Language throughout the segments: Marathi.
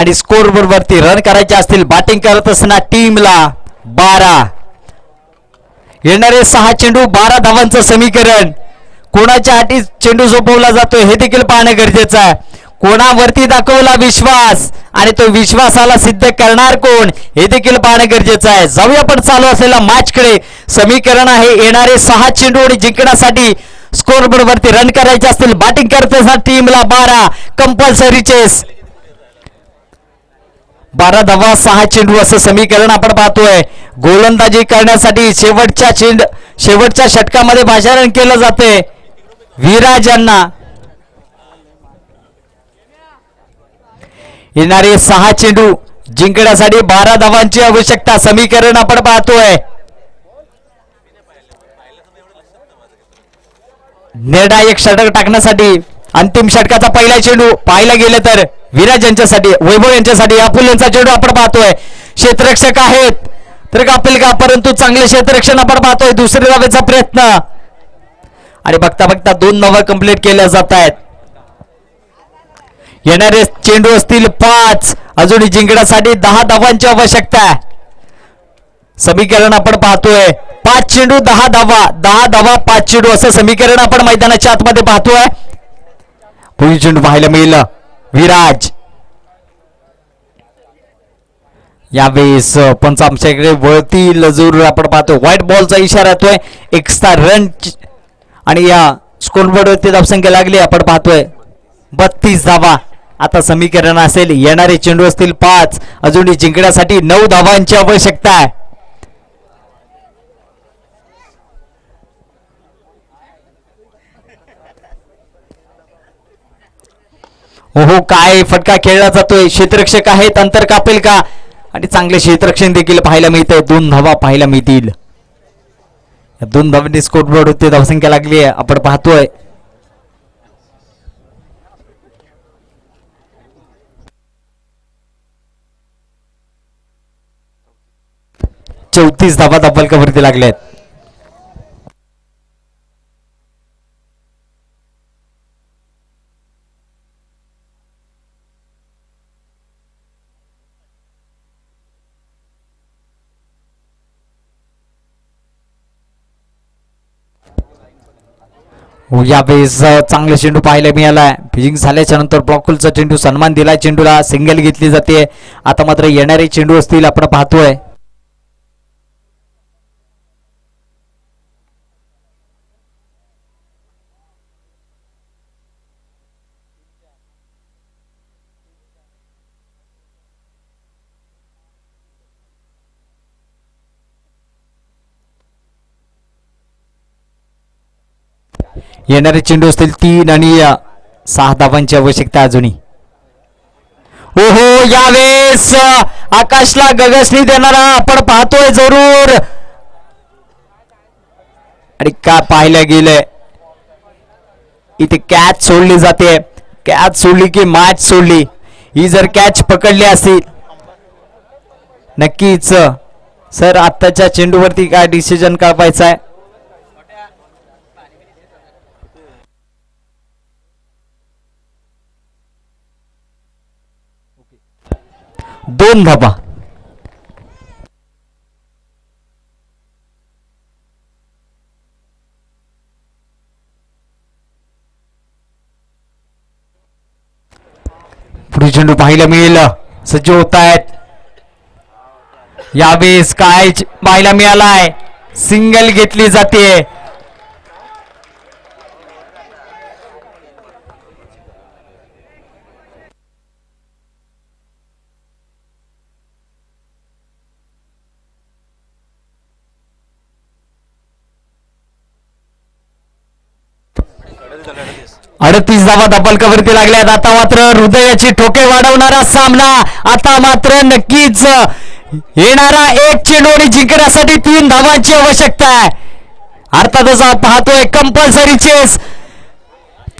आणि स्कोर वरती रन करायचे असतील बॅटिंग करत असताना टीमला बारा. येणारे सहा चेंडू बारा धावांचं समीकरण. कोणाच्या हाती चेंडू झोपवला जातो हे देखील पाहणं गरजेचं आहे. कोणावरती दाखवला विश्वास आणि तो विश्वासाला सिद्ध करणार कोण हे देखील पाहणं गरजेचं आहे. जाऊया पण चालू असलेल्या मॅच कडे समीकरण आहे येणारे सहा चेंडू आणि जिंकण्यासाठी स्कोर वरती रन करायचे असतील बॅटिंग करत असताना टीमला बारा. कंपल्सरी चेस बारा धावा सहा चेंडू असं समीकरण आपण पाहतोय. गोलंदाजी करण्यासाठी शेवटच्या चेंड शेवटच्या षटकामध्ये भाषारण केलं जाते. विराज यांना. येणारे सहा चेंडू जिंकण्यासाठी बारा धावांची आवश्यकता समीकरण आपण पाहतोय. निर्णायक षटक टाकण्यासाठी अंतिम षटकाचा पहिला चेंडू पाहायला गेलं तर विराज यांच्यासाठी वैभव यांच्यासाठी अपुल यांचा चेंडू आपण पाहतोय. क्षेत्ररक्षक आहेत. तर कापेल का परंतु चांगले क्षेत्ररक्षण आपण पाहतोय. दुसऱ्या धावेचा प्रयत्न. आणि बघता बघता दोन धावा कंप्लीट केल्या जात आहेत. येणारे चेंडू असतील पाच. अजूनही जिंकण्यासाठी दहा धावांची आवश्यकता आहे. समीकरण आपण पाहतोय. पाच चेंडू दहा धावा. दहा धावा पाच चेंडू असं समीकरण आपण मैदानाच्या आतमध्ये पाहतोय. पुढील चेंडू पाहायला मिळेल. विराज. यावेळेस पंच आमच्याकडे वळती लजूर आपण पाहतो. व्हाईट बॉलचा इशारा येतोय. एक्स्ट्रा रन आणि या स्कोरबोर्डवरती धावसंख्या लागली. आपण पाहतोय. बत्तीस धावा. आता समीकरण असेल. येणारे चेंडू असतील पाच. अजूनही जिंकण्यासाठी नऊ धावांची आवश्यकता आहे. हो काय फटका खेळला जातोय क्षेत्ररक्षक आहेत अंतर कापेल का? आणि चांगले क्षेत्ररक्षण देखील पाहायला मिळतंय. दोन धावा पाहायला मिळतील. दोन धावांनी स्कोरबोर्ड होते धावसंख्या लागली आहे. आपण पाहतोय. चौतीस धावा धब्बलकावरती लागल्या आहेत हो, यावेळेस अ, चांगला चेंडू पाहायला मिळालाय फिजिंग झाल्याच्यानंतर ब्लॉकुलचा चेंडू सन्मान दिलाय चेंडूला. सिंगल घेतली जाते. आता मात्र येणारे चेंडू असतील आपण पाहतोय. येणारे चेंडू असतील तीन आणि सहा धावांची आवश्यकता अजूनही. ओहो यावेळेस आकाशला गगसनी देणारा आपण पाहतोय जरूर. आणि काय पाहायला गेलंय? इथे कॅच सोडली जाते. कॅच सोडली की मॅच सोडली. ही जर कॅच पकडली असती नक्कीच सर आत्ताच्या चेंडूवरती काय डिसिजन कापायचा आहे दोन धापा पुढे चेंडू पाहायला मिळेल. सज्ज होत आहेत यावेळेस काय पाहायला मिळालाय? सिंगल घेतली जाते. अडतीस धावा धब्बलकावरती लागल्यात. आता मात्र हृदयाची ठोके वाढवणारा सामना. आता मात्र नक्कीच येणारा एक चेंडू आणि जिंकण्यासाठी तीन धावांची आवश्यकता आहे. अर्थातच पाहतोय कंपल्सरी चेस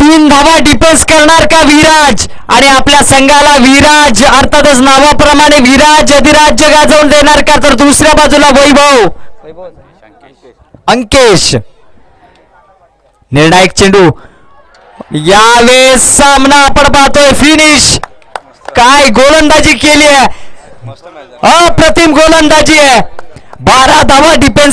तीन धावा डिफेन्स करणार का विराज? आणि आपल्या संघाला विराज अर्थातच नावाप्रमाणे विराज अधिराज्य गाजवून देणार का? तर दुसऱ्या बाजूला वैभव. अंकेश. निर्णायक चेंडू. यावेळेस सामना आपण पाहतोय. फिनिश काय गोलंदाजी केली आहे. अप्रतिम गोलंदाजी आहे. बारा धावा डिफेन्स